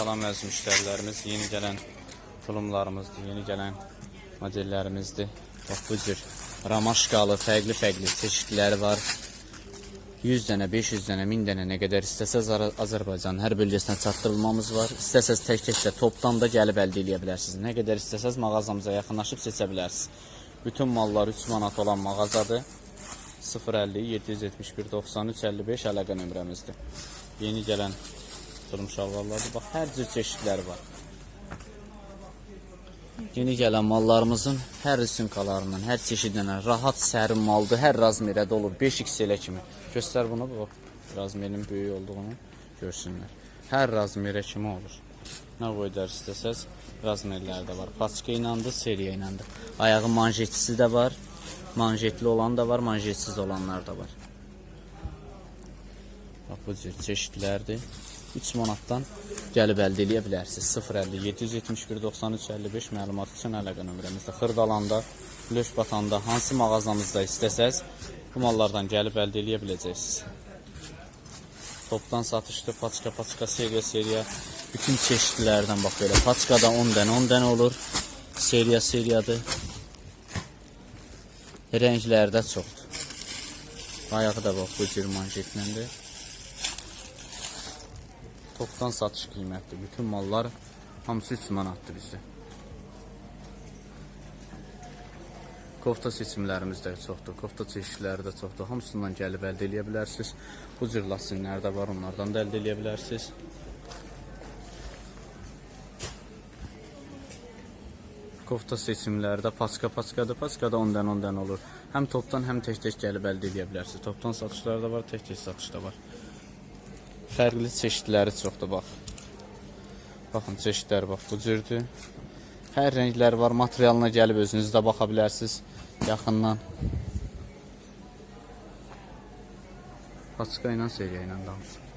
salam əziz müştərilərimiz. Yeni gələn tulumlarımızdır, yeni gələn modellərimizdir. Bax bu cür ramaşkalı, fərqli-fərqli çeşidləri var. 100 dənə, 500 dənə, 1000 dənə nə qədər istəsəz Azər- Azərbaycanın hər bölgəsinə çatdırılmamız var. İstəsəz tək-tək də topdan da gəlib əldə edə bilərsiniz. Nə qədər istəsəz mağazamıza yaxınlaşıb seçə bilərsiniz. Bütün mallar 3 manat olan mağazadır. 050 771 93 55 əlaqə nömrəmizdir. Yeni gələn tulum şalvarlardır. Bax hər cür çeşidləri var. Yeni gələn mallarımızın hər rüsumkalarından, hər çeşidindən rahat sərin maldır. Hər razmerədə olur. 5XL kimi. Göstər bunu bax. Razmerin böyük olduğunu görsünlər. Hər razmerə kimi olur. Nə boyda istəsəz razmerlər də var. Paçka iləndir, seriya iləndir. Ayağı manjetlisi də var. Manjetli olan da var, manjetsiz olanlar da var. Bax bu cür çeşidlərdir. 3 manatdan gəlib əldə edə bilərsiniz. 050 771 93 55 məlumat üçün əlaqə nömrəmizdə. Xırdalanda, Löş hansı mağazamızda istəsəz bu mallardan gəlib əldə edə biləcəksiniz. Topdan satışlı paçka paçka seriya seriya bütün çeşidlərdən bax belə. Paçkada 10 dənə 10 dənə olur. Seriya seriyadır. Rəngləri də çoxdur. Ayağı da bax bu cür manjetləndir. Topdan satış qiymətdir. Bütün mallar hamısı 3 manatdır bizdə. Kofta seçimlərimiz də çoxdur. Kofta çeşidləri də çoxdur. Hamısından gəlib əldə bilərsiniz. Bu cür lasinlər də var, onlardan da əldə edə bilərsiniz. Kofta seçimləri də paçka-paçkadır. Paçkada 10 dənə 10 dənə olur. Həm topdan, həm tək-tək gəlib əldə edə bilərsiniz. Topdan da var, tək-tək satış da var. Fərqli çeşidləri çoxdur bax. Baxın çeşidlər bax bu cürdür. Hər rənglər var. Materialına gəlib özünüz də baxa bilərsiniz yaxından. Paçka ilə seriya ilə danışır.